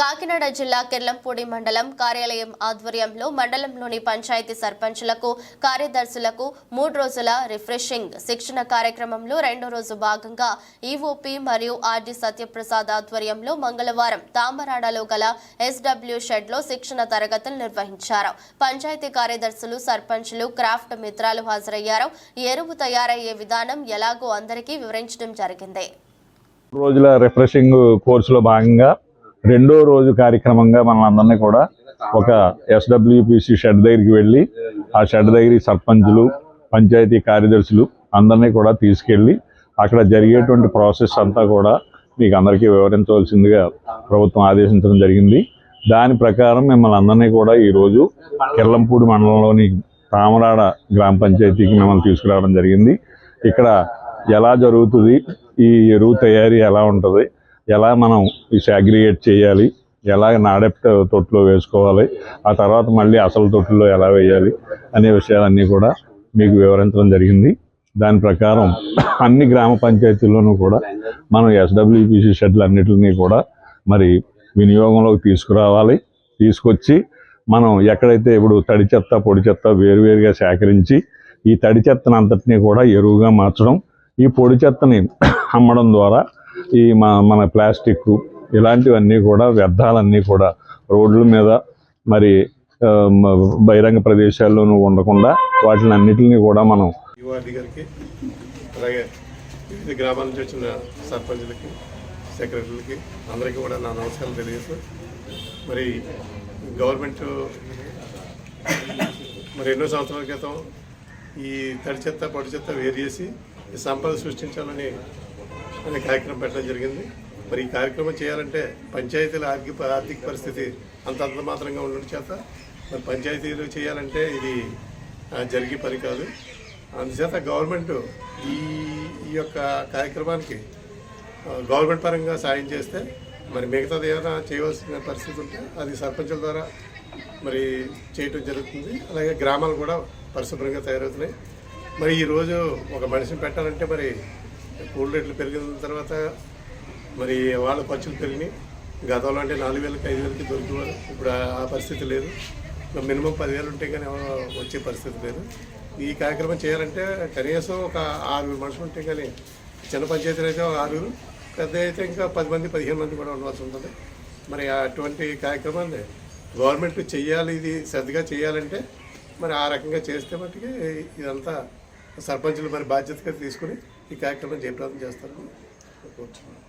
కాకినాడ జిల్లా కిర్లంపూడి మండలం కార్యాలయం ఆధ్వర్యంలో మండలంలోని పంచాయతీ సర్పంచులకు కార్యదర్శులకు మూడు రోజుల రిఫ్రెషింగ్ శిక్షణ కార్యక్రమంలో రెండో రోజు భాగంగా ఈఓపి మరియు ఆర్డి సత్యప్రసాద్ ఆధ్వర్యంలో మంగళవారం తామరాడలో గల ఎస్డబ్ల్యూ షెడ్లో శిక్షణ తరగతులు నిర్వహించారు. పంచాయతీ కార్యదర్శులు సర్పంచులు క్రాఫ్ట్ మిత్రాలు హాజరయ్యారు. ఎరువు తయారయ్యే విధానం ఎలాగో అందరికీ వివరించడం జరిగింది. రోజుల రిఫ్రెషింగ్ కోర్సులో భాగంగా రెండో రోజు కార్యక్రమంగా మనం అందరినీ కూడా ఒక ఎస్డబ్ల్యూపిసి షెడ్ దగ్గరికి వెళ్ళి ఆ షెడ్ దగ్గర సర్పంచులు పంచాయతీ కార్యదర్శులు అందరినీ కూడా తీసుకెళ్ళి అక్కడ జరిగేటువంటి ప్రాసెస్ అంతా కూడా మీకు అందరికీ వివరించవలసిందిగా ప్రభుత్వం ఆదేశించడం జరిగింది. దాని ప్రకారం మిమ్మల్ని అందరినీ కూడా ఈరోజు కిర్లంపూడి మండలంలోని తామరాడ గ్రామ పంచాయతీకి మిమ్మల్ని తీసుకురావడం జరిగింది. ఇక్కడ ఎలా జరుగుతుంది ఈ ఎరువు తయారీ ఎలా ఉంటుంది ఎలా మనం ఈ సాగ్రిగేట్ చేయాలి ఎలా నాడెప్ట్ తొట్టులో వేసుకోవాలి ఆ తర్వాత మళ్ళీ అసలు తొట్టులో ఎలా వేయాలి అనే విషయాలన్నీ కూడా మీకు వివరించడం జరిగింది. దాని ప్రకారం అన్ని గ్రామ పంచాయతీల్లోనూ కూడా మనం ఎస్డబ్ల్యూపీసీ షెడ్లు అన్నిటిని కూడా మరి వినియోగంలోకి తీసుకురావాలి. తీసుకొచ్చి మనం ఎక్కడైతే ఇప్పుడు తడి చెత్త పొడి చెత్త వేరువేరుగా సేకరించి ఈ తడి చెత్తను అంతటినీ కూడా ఎరువుగా మార్చడం ఈ పొడి చెత్తని అమ్మడం ద్వారా ఈ మన మన ప్లాస్టిక్ ఇలాంటివన్నీ కూడా వ్యర్థాలన్నీ కూడా రోడ్ల మీద మరి బహిరంగ ప్రదేశాల్లోనూ ఉండకుండా వాటిని అన్నిటిని కూడా మనం గారికి అలాగే వివిధ గ్రామాల నుంచి వచ్చిన సర్పంచులకి సెక్రటరీలకి అందరికీ కూడా నా నమస్కారం తెలియజేస్తూ మరి గవర్నమెంట్ మరి ఎన్నో సంవత్సరాల క్రితం ఈ తడి చెత్త పొడి చెత్త వేరు చేసి ఈ సంపద సృష్టించాలని అనే కార్యక్రమం పెట్టడం జరిగింది. మరి ఈ కార్యక్రమం చేయాలంటే పంచాయతీల ఆర్థిక ఆర్థిక పరిస్థితి అంత అంత మాత్రంగా ఉండడం చేత మరి పంచాయతీలు చేయాలంటే ఇది జరిగే పని కాదు. అందుచేత గవర్నమెంట్ ఈ ఈ యొక్క కార్యక్రమానికి గవర్నమెంట్ పరంగా సాయం చేస్తే మరి మిగతాది ఏమైనా చేయవలసిన పరిస్థితి ఉంటే అది సర్పంచుల ద్వారా మరి చేయటం జరుగుతుంది. అలాగే గ్రామాలు కూడా పరిశుభ్రంగా తయారవుతున్నాయి. మరి ఈరోజు ఒక మనిషిని పెట్టాలంటే మరి కూల్ రేట్లు పెరిగిన తర్వాత మరి వాళ్ళ ఖర్చులు పెరిగినాయి. గతంలో అంటే నాలుగు వేలకి ఐదు వేలకి దొరికేవారు. ఇప్పుడు ఆ- పరిస్థితి లేదు. మినిమం పదివేలు ఉంటే కానీ వచ్చే పరిస్థితి లేదు. ఈ కార్యక్రమం చేయాలంటే కనీసం ఒక ఆరుగురు మనుషులు ఉంటే కానీ చిన్న పంచాయతీలు అయితే ఒక ఆరుగురు పెద్ద అయితే ఇంకా పది మంది పదిహేను మంది కూడా ఉండవలసి ఉంటుంది. మరి అటువంటి కార్యక్రమాన్ని గవర్నమెంట్ చేయాలి ఇది శ్రద్ధగా చేయాలంటే మరి ఆ రకంగా చేస్తే మట్టుకి ఇదంతా సర్పంచులు మరి బాధ్యతగా తీసుకుని ఈ కార్యక్రమం జయప్రదం చేస్తారని కోరుతున్నాను